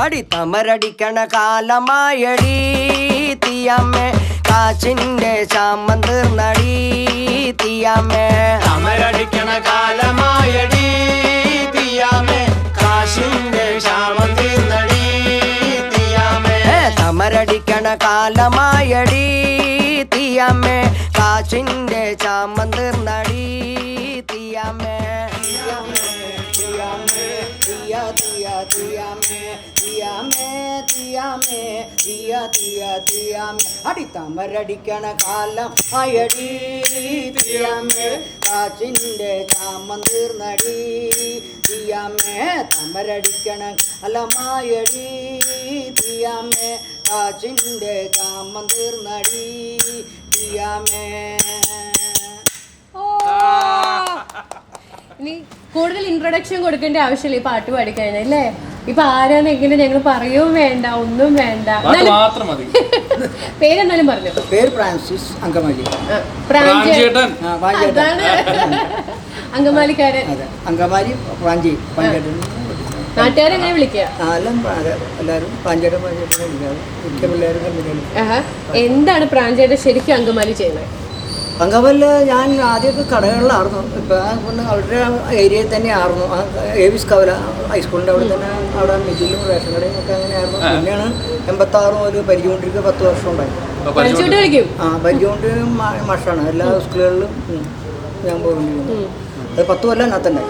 അടി തമരടിക്കണ കാലമായടി തീയമ്മേ കാച്ചിന്റെ ശാമം തീർന്നടി. തീയമ്മേ. തമരടിക്കണ കാലമായടി തീയമ്മേ കാശിന്റെ ക്ഷാമം തീർന്നടി. തീയമ്മേ. തമരടിക്കണ കാലമായടി തീയമ്മേ കാശിന്റെ ശാമം തീർന്നടി. തീയമ്മേ. തീയമ്മേ തീയമ്മേ തീയ തീയ തീയമ്മേ. തീയമ്മേ തിയാമേ തീയ തീയ തിയാമേ. അടി തമരടിക്കണ കാലം അയടി തിയാമേ കാച്ചിന്റെ ചാമം തീർന്നടി. തീയമ്മേ തമരടിക്കണ അലമായടി തിയാമേ കാച്ചിന്റെ ചാമം തീർന്നടി. തിയാമേ. ഓ. ഇനി കൂടുതൽ ഇൻട്രൊഡക്ഷൻ കൊടുക്കേണ്ട ആവശ്യമില്ല. ഈ പാട്ട് പാടിക്കഴിഞ്ഞാൽ അല്ലേ ഇപ്പൊ ആരാന്നെങ്കിലും എങ്ങനെ ഞങ്ങൾ പറയുകയും വേണ്ട ഒന്നും വേണ്ട. മാത്രം മതി. പേരെന്നാലും പറഞ്ഞു? പേര് ഫ്രാൻസിസ് അങ്കമാലി. അതാണ് അങ്കമാലിക്കാരൻ. അങ്കമാലി പ്രാഞ്ചി പാഞ്ചേട്ടൻ നാട്ടുകാരെങ്ങനെ വിളിക്കുക. എന്താണ് പ്രാഞ്ചേട്ടൻ ശരിക്കും അങ്കമാലി ചെയ്യുന്നത്? അങ്കമാലിൽ ഞാൻ ആദ്യമൊക്കെ കടകളിലായിരുന്നു. ഇപ്പം അവരുടെ ഏരിയയിൽ തന്നെ ആയിരുന്നു. ആ ഏവിസ് കവല ഹൈസ്കൂളിന്റെ അവിടെ തന്നെ അവിടെ മിജിലും റേഷൻ കടയും ഒക്കെ അങ്ങനെയായിരുന്നു. പിന്നെയാണ് എൺപത്താറും മുതൽ പരിചയമുണ്ടിരിക്കുക പത്ത് വർഷം ഉണ്ടായി ആ പരിചയമുണ്ട് മഷാണ്. എല്ലാ സ്കൂളുകളിലും ഞാൻ പോയിക്കൊണ്ടിരിക്കുന്നു. അത് പത്ത് കൊല്ലം അതിനകത്തുണ്ടായി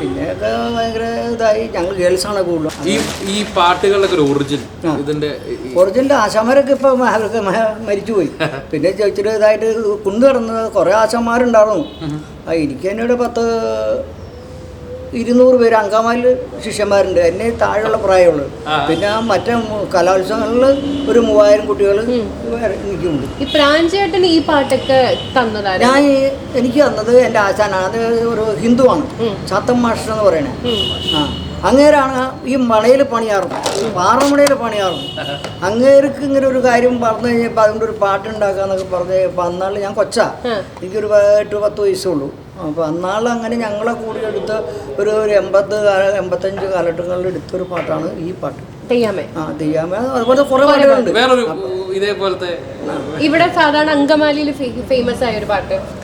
പിന്നെയൊക്കെ ഭയങ്കര ഇതായി. ഞങ്ങൾ ഗേൾസാണ് കൂടുതലും. ഈ ഈ പാട്ടുകളുടെ ഒരു ഒറിജിൻ ഇതിന്റെ ഇതിന്റെ ഒറിജിനൽ ആശാമാരൊക്കെ ഇപ്പൊ അവർക്ക് മരിച്ചുപോയി. പിന്നെ ചോദിച്ചിട്ട് ഇതായിട്ട് കുണ്ടു കിടന്നത് കുറേ ആശാന്മാരുണ്ടായിരുന്നു. ആ എനിക്ക് തന്നെ ഇവിടെ പത്ത് ഇരുന്നൂറ് പേര് അങ്കമാലിൽ ശിഷ്യന്മാരുണ്ട്. എന്നെ താഴെയുള്ള പ്രായമുള്ളു പിന്നെ ആ മറ്റേ കലോത്സവങ്ങളിൽ ഒരു മൂവായിരം കുട്ടികൾ എനിക്കുണ്ട്. ഈ പ്രാഞ്ചേട്ടൻ ഈ പാട്ടൊക്കെ തന്നതാണ് ഞാൻ എനിക്ക് തന്നത് എന്റെ ആശാനാണ്. അത് ഒരു ഹിന്ദുവാണ്. ചാത്തം മാഷ് എന്ന് പറയണേ. ആ. അങ്ങേരാണ് ഈ മണയിൽ പണിയാറും പാറമണയിൽ പണിയാറും. അങ്ങേർക്ക് ഇങ്ങനെ ഒരു കാര്യം പറഞ്ഞു കഴിഞ്ഞപ്പോൾ അതുകൊണ്ട് ഒരു പാട്ടുണ്ടാക്കാന്നൊക്കെ പറഞ്ഞു കഴിഞ്ഞപ്പോൾ അന്നാൾ ഞാൻ കൊച്ചാ. എനിക്കൊരു എട്ട് പത്ത് വയസ്സുള്ളൂ. അപ്പോൾ അന്നാൾ അങ്ങനെ ഞങ്ങളെ കൂടി എടുത്ത ഒരു ഒരു എൺപത് കാല- എൺപത്തഞ്ച് കാലഘട്ടങ്ങളിൽ എടുത്തൊരു പാട്ടാണ് ഈ പാട്ട്. അതുപോലെ കുറേ പാട്ടുകളുണ്ട്. വേറൊരു ഇതേപോലത്തെ ഇവിടെ സാധാരണ അങ്കമാലിയിൽ ഫേമസ് ആയ ഒരു പാട്ട്.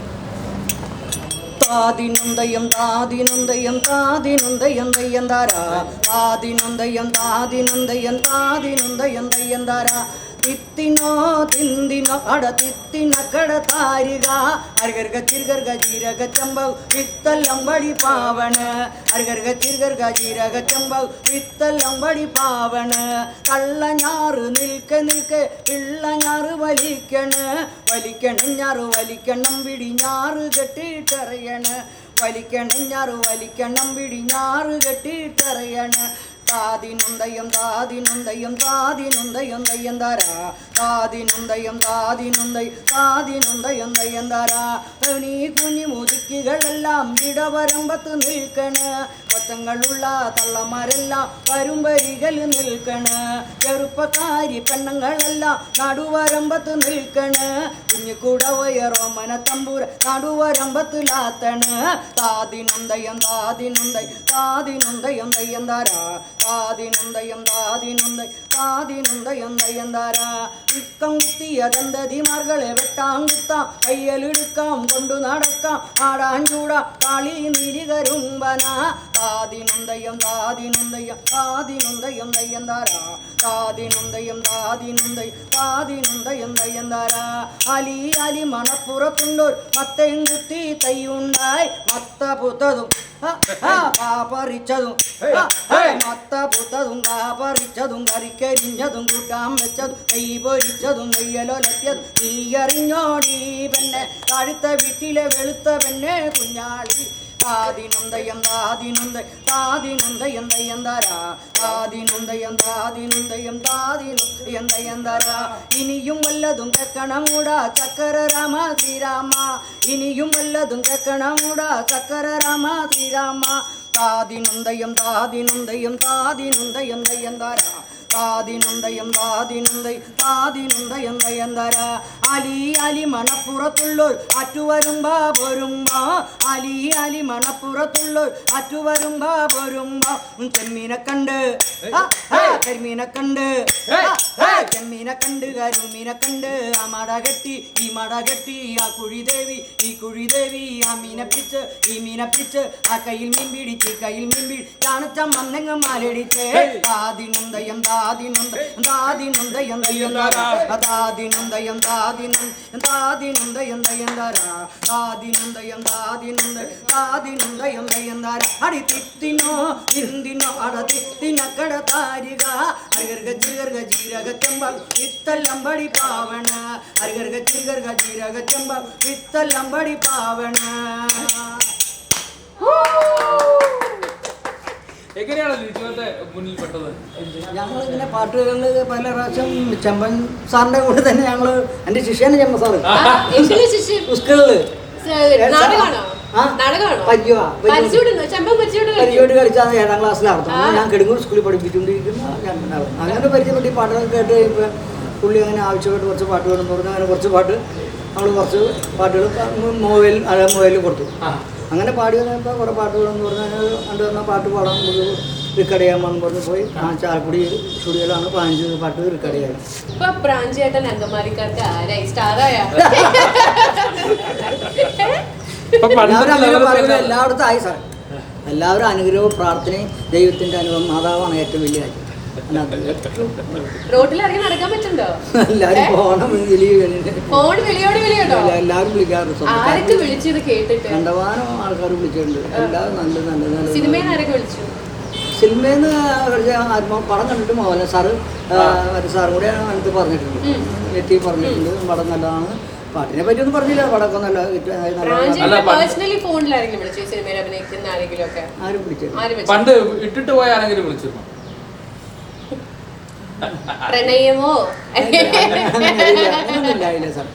താതിനുന്തയം താതിനുന്തയം താതിനുന്തയം തയ്യം താര താതിനുന്തയം താതിനുന്തയം താതിനുന്തയം തിത്തിനോ തിന്തിനോ അട തിത്തിന കട താരിക. അർഗർഗ ചിർഗർഗ ജീരക ചമ്പൗ വിത്തല്ലമ്പടി പാവണ്. അർഗർഗ ചിർഗർഗ ജീരക ചമ്പൗ വിത്തല്ലമ്പടി പാവണ്. കള്ളഞ്ഞാറ് നിൽക്ക നിൽക്ക പിള്ളഞ്ഞാറ് വലിക്കണ്. വലിക്കണം ഞാറ് വലിക്കണം പിടി ഞാറ് കെട്ടിട്ടറിയണ്. വലിക്കണം ഞാറ് വലിക്കണം പിടി ഞാറ് കെട്ടിട്ടറിയണ്. താതിനുന്തയം താതിനുന്തയം താതിനുന്തയം തയ്യം താരാ താതിനുന്തയം താതിനുന്തയം താതിനുന്തയം തയ്യം താരാ നീ കുഞ്ഞി മുതുക്കികളെല്ലാം ഇടവരമ്പത്ത് നിൽക്കണ് കൊച്ചങ്ങളുള്ള തള്ളമാരെല്ലാം വരുമ്പരികൾ നിൽക്കണ് ചെറുപ്പക്കാരി പെണ്ണുങ്ങളെല്ലാം നടുവരമ്പത്ത് നിൽക്കണ് കുഞ്ഞിക്കൂട വയറോ മനത്തമ്പൂര നടുവരമ്പത്തിലാത്തണ്. താതിനുന്തയം താതിനുന്തൈ താതിനുന്തയം തയ്യന്താരാ താരാ താതിനുന്തയം താതിനുന്തയം താതിനുന്തയം തയ്യം താരാ ഇക്കം കുത്തിയ ദന്തതിമാർകളെ വെട്ടാം കുത്താം കയ്യലെടുക്കാം കൊണ്ടു നടക്കാം ആടാൻ ചൂടാ കാളി നിരികരുമ്പന താതിനുന്തയം താതിനുന്തയം താതിനുന്തയം തയ്യം താരാ താതിനുന്തയം താതിനുന്തയം താതിനുന്തയം തയ്യം താരാ അലി അലി മണപ്പുറത്തുണ്ടോർ മത്തയും കുത്തി തയ്യുണ്ടായി മത്ത പുത്തതും ആ, മത്ത പുത്തതും കാപ്പറിച്ചതും കറിക്കരിഞ്ഞതും കൂട്ടാൻ വെച്ചതും നെയ് പൊരിച്ചതും നെയ്യലൊലത്തിയതും നീ അറിഞ്ഞോടി പെണ്ണെ താഴ്ത്ത വീട്ടിലെ വെളുത്ത പെണ്ണെ കുഞ്ഞാളി. താതിനുന്തയം താതിനുന്തയം താതിനുന്തയം തയ്യം തരാ താതിനുന്തയം താതിനുന്തയം താതിനുന്തയം തയ്യം തരാ ഇനിയും വല്ലതും കേക്കണമൂടാ ചക്കര രാമ ശ്രീരാമ ഇനിയും വല്ലതും കേക്കണമൂടാ ചക്കര രാമ ശ്രീരാമ താതിനുന്തയം താതിനുന്തയം താതിനുന്തയം തയ്യം തരാ താതിനുന്തയം താതിനുന്തയം താതിനുന്തയം തയ്യം താതിനുന്തയന്തയന്തര അലി അലി മണപ്പുറത്തുള്ളോർ അറ്റുവരുമ്പാ പൊരുമ്പാ. അലി അലി മണപ്പുറത്തുള്ളോർ അറ്റുവരുമ്പാ പൊരുമ്പാ. ചെമ്മീനെ കണ്ട്. കരിമീനെ കണ്ട്. ചെമ്മീനെ കണ്ട് കരുമീനെ കണ്ട് ആ മട കെട്ടി ഈ മട കെട്ടി ആ കുഴിദേവി ഈ കുഴിദേവി ആ മീനെ പിടിച്ച് ഈ മീനെ പിടിച്ച് ആ കയ്യിൽ മീൻ പിടിച്ച് കയ്യിൽ മീൻ പിടി ചാണച്ചം മന്നെങ്ങ മാലടിച്ച്. ദാദിനുന്തയം ദാദിനുന്ത ദാദിനുന്തയം ദയന്തര ദാദിനുന്തയം ദാദിനും ദാദിനുന്തയം ദയന്തര ദാദിനുന്തയം ദാദിനുന്ത ദാദിനുന്തയം ദയന്തര അടി തിത്തിനോ തിന്തിനോ അട തിത്തിനക്കട കട താരിക ജീരക ചെമ്പ வித்தல்லம்படி பாவன அருகருக ചിരകർഗ ജീരക வித்தல்லம்படி பாவன എങ്ങനെയാണ് ലിജുവിന്റെ മുന്നിൽ പെട്ടത്? ഞങ്ങൾ ഇങ്ങനെ പാട്ടുകളിൽ പല പ്രാവശ്യം ചെമ്പൻ സാറിന്റെ കൂടെ തന്നെ ഞങ്ങൾ എന്റെ ശിഷ്യനെ ചെമ്പൻ സാറ്. സ്കൂളിൽ പരിചയോട് കളിച്ചാൽ ഏഴാം ക്ലാസ്സിലാണ് ഞാൻ കെടുങ്ങൂർ സ്കൂളിൽ പഠിപ്പിച്ചുകൊണ്ടിരിക്കുന്ന ഞാൻ അങ്ങനെ പരിചയപ്പെട്ട് ഈ പാട്ടുകൾ കേട്ട് കഴിയുമ്പോൾ പുള്ളി അങ്ങനെ ആവശ്യമായിട്ട് കുറച്ച് പാട്ട് വേണമെന്ന് പറഞ്ഞു അങ്ങനെ കുറച്ച് പാട്ട് നമ്മൾ കുറച്ച് പാട്ടുകൾ മൊബൈൽ അതെ മൊബൈലിൽ കൊടുത്തു. അങ്ങനെ പാടി വന്നപ്പോൾ കുറേ പാട്ടുകളെന്ന് പറഞ്ഞാൽ കണ്ടു വന്ന പാട്ട് പാടാൻ നമുക്ക് റെക്കോർഡ് ചെയ്യാമെന്ന് പറഞ്ഞ് പോയി. ആ ചാലക്കുടി സ്റ്റുഡിയോയിലാണ് പതിനഞ്ച് പാട്ട് റെക്കോർഡ് ചെയ്യാൻ ഇപ്പൊ പ്രാഞ്ചേട്ടൻ അങ്കമാലിക്കാർക്ക് ആരായി സ്റ്റാറായ ഇപ്പൊ എല്ലാവരും അങ്ങനെ പണ്ടത്തെ പറയുന്നത് level എല്ലായിടത്തും ആയി സാർ എല്ലാവരും അനുഗ്രഹവും പ്രാർത്ഥനയും ദൈവത്തിന്റെ അനുഭവം മാതാവാണ് ഏറ്റവും വലിയ കാര്യം. വിളിക്കാറുണ്ട് കണ്ടവാനം ആൾക്കാർ വിളിച്ചിട്ടുണ്ട്. എല്ലാവരും നല്ല നല്ല നിന്ന് ആത്മാ പടം കണ്ടിട്ട് മോഹൻലാൽ സാറ് സാറും കൂടെ അടുത്ത് പറഞ്ഞിട്ടുണ്ട്. എത്തി പറഞ്ഞിട്ടുണ്ട്. പടം നല്ലതാണ്. പാട്ടിനെ പറ്റിയൊന്നും പറഞ്ഞില്ല. പടക്കം നല്ല hit ആയി നല്ല പ്രാഞ്ചേട്ടൻ പണ്ട്- പേഴ്സണലി ഫോണിലാരെങ്കിലും വിളിച്ചു? ഈ സിനിമയിൽ അഭിനയിക്കുന്ന ആരെങ്കിലും ഒക്കെ ആരും ആരും വിളിച്ചു പണ്ട് ഇട്ടിട്ട് പോയ ആരെങ്കിലും വിളിച്ചിരുന്നു? പ്രണയമോ? ഇല്ല സാർ.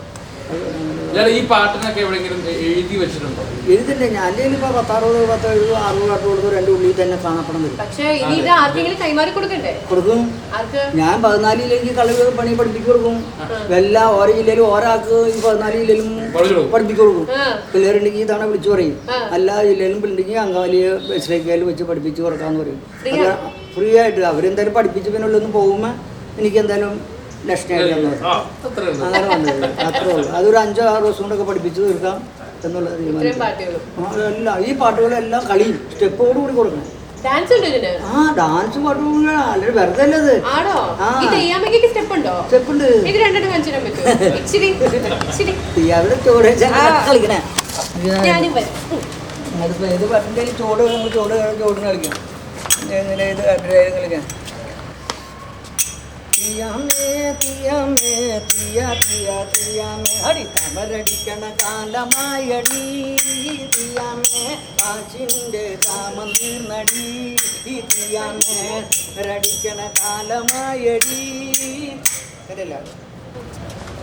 അത് അങ്ങനെ അല്ലാതെ ഈ പാട്ടിനൊക്കെ എവിടെയെങ്കിലും എഴുതി വെച്ചിട്ടുണ്ടോ? എഴുതില്ല ഞാൻ. അല്ലെങ്കിൽ പത്താറുപത് പത്ത് എഴുപത് അറുപത് പാട്ട് കൊടുത്ത് രണ്ട് ഉള്ളിൽ തന്നെ കാണപ്പെടുന്നില്ല പക്ഷേ പക്ഷെ ഇനി ഇത് ആർക്കെങ്കിലും കൈമാറി കൊടുക്കണ്ടേ? കൊടുക്കും. ആർക്ക്? ഞാൻ പതിനാലിലേക്ക് കളി പണി പഠിപ്പിച്ചു കൊടുക്കും. എല്ലാ ഓരോ ജില്ലയിലും ഒരാൾക്ക് ഈ പതിനാല് ജില്ലയിലും പഠിച്ചു കൊടുക്കും. പഠിപ്പിച്ചു കൊടുക്കും. പിള്ളേരുണ്ടെങ്കിൽ ഇതാണ് വിളിച്ചു പറയും. എല്ലാ ജില്ലയിലും പിള്ളിണ്ടെങ്കിൽ അങ്കവാലിയെ ബസ്സിലേക്കായാലും വെച്ച് പഠിപ്പിച്ചു കൊടുക്കാന്ന് പറയും. ഫ്രീ ആയിട്ട് അവരെന്തായാലും പഠിപ്പിച്ച് പിന്നെ ഉള്ളൊന്ന് പോകുമ്പോൾ എനിക്ക് എന്തായാലും അങ്ങനെ വന്നത് അത്രേ ഉള്ളൂ. അതൊരു അഞ്ചോ ആറ് ദിവസം കൊണ്ടൊക്കെ പഠിപ്പിച്ചു തീർക്കാം എന്നുള്ള ഇത്രയും തീരുമാനം എല്ലാം ഈ പാട്ടുകളെല്ലാം കളി സ്റ്റെപ്പോട് കൂടി കൊടുക്കണം. ഡാൻസ് ഉണ്ട് ഇതിന്? ആ ഡാൻസ് പാട്ടുകൾ അല്ലെങ്കിൽ വെറുതെ അല്ലേ അത് ആണോ? ആ. സ്റ്റെപ്പ് ഉണ്ടോ അവിടെ ചോട്. കളിക്കണേ. അതിപ്പോ ഏത് പാട്ടിന്റെ ചോട് ചോട് ചോടിന് കളിക്കാം. എങ്ങനെ ഏത് കളിക്കാം? തീയാമേ തീയാമേ തീയ തീയ തീയാമേ അടി തമരടിക്കണ കാലമായടി തീയാമേ കാശിന്റെ കാമം തീർന്നടി തീയാമേ രടിക്കണ കാലമായടി ശരിയല്ല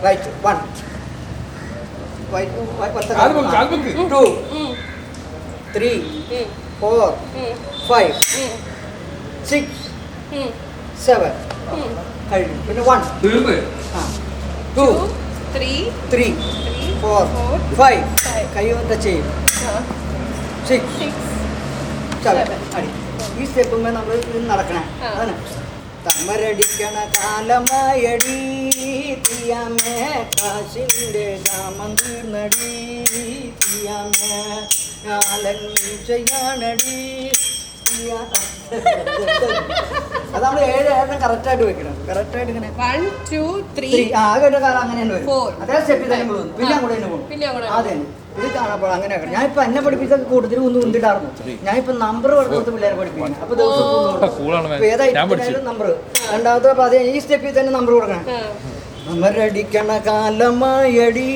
right one white album album two ഉം. ത്രീ ഉം. ഫോർ ഉം. ഫൈവ് ഉം. സിക്സ് ഉം. സെവൻ ഉം. കഴിഞ്ഞു. പിന്നെ വൺ തീർന്ന്. Two three three four five. കൈ ടച്ച് ചെയ്യും. സിക്സ്. സെവൻ. അടി. ഈ സ്റ്റെപ്പുമ്പോൾ നമ്മൾ നടക്കണേ. അതാണ്. തമരടിക്കണ കാലമായടി തീയാമേ കാശിന്റെ കാമം തീർന്നടി തീയാമേ കാലൻ ചെയ്യാണടി അത് നമ്മൾ ഏഴ് ഏഴെണ്ണം കറക്റ്റായിട്ട് വെക്കണം. കറക്റ്റായിട്ട് ഇങ്ങനെ One, two, three. ത്രീ ആകെ ഒരു കാലം അങ്ങനെ തന്നെ വരും. Four. അതേ സ്റ്റെപ്പിൽ തന്നെ പോകും. പിന്നെ അങ്ങോട്ട് തന്നെ പിന്നെ അങ്ങോട്ട് അതെ. ഇത് കാണപ്പോൾ അങ്ങനെ ആക്കണം. ഞാനിപ്പോ എന്നെ പഠിപ്പിച്ച കൂടുതൽ ഒന്ന് ഉന്തിടാറുന്നു ഞാനിപ്പോ നമ്പർ കൊടുത്ത് പിള്ളേരെ പഠിപ്പിക്കണം അപ്പൊ ദിവസം കൂളാണ് അപ്പൊ ഏതാ നമ്പർ രണ്ടാമത്തെ അപ്പൊ അതേ ഈ സ്റ്റെപ്പിൽ തന്നെ നമ്പർ കൊടുക്കണം. അമരടിക്കണ കാലമായടി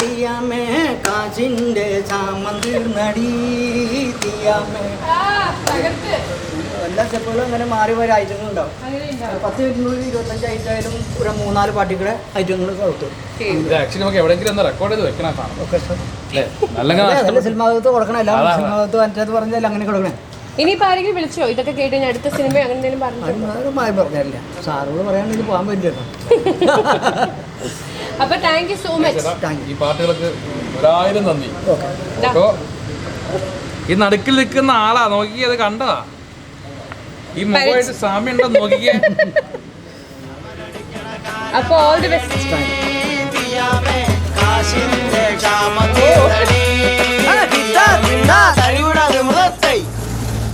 തീയാമേ കാശിന്റെ ചാമന്തിർന്നടി തീയാമേ. ആ, തകർത്ത്. എല്ലാ സ്റ്റെപ്പുകളും അങ്ങനെ മാറി മാറി അങ്ങനെ ഉണ്ടാവും. പത്ത് മിനിറ്റിനുള്ളിൽ ഇരുപത്തഞ്ച് ഐറ്റം ആയാലും ഒരു മൂന്നാൽ പാട്ടിക്കൂടെ ഐറ്റങ്ങൾ കൊടുത്തു ഇത് ആക്ച്വലി നമുക്ക് എവിടെയെങ്കിലും ഒന്ന് റെക്കോർഡ് ചെയ്ത് വെക്കണം നല്ല നല്ല സിനിമാകത്ത് കൊടുക്കണം. എല്ലാം സിനിമാകത്ത് മറ്റേത് പറഞ്ഞാൽ അങ്ങനെ കൊടുക്കണേ. ഇനിയിപ്പോ ആരെങ്കിലും വിളിച്ചോ? ഇതൊക്കെ കേട്ട് ഞാൻ അടുത്ത സിനിമ അങ്ങനെ എന്തെങ്കിലും പറഞ്ഞു അത് പറഞ്ഞില്ല സാറോട് പറയാണ്ട് പോകാൻ പറ്റില്ല അപ്പൊ താങ്ക് യു സോ മച്ച് ഈ പാട്ടുകൾക്ക് ഒരായിരം നന്ദി. ഓക്കെ അപ്പോ ഈ നടുക്കിൽ നിൽക്കുന്ന ആളാ. നോക്കി അത് കണ്ടതാ. ഈ മുഖമായിട്ട് സാമ്യം ഉണ്ടോ നോക്കിക്കേ. അപ്പൊ ഓൾ ദി ബെസ്റ്റ്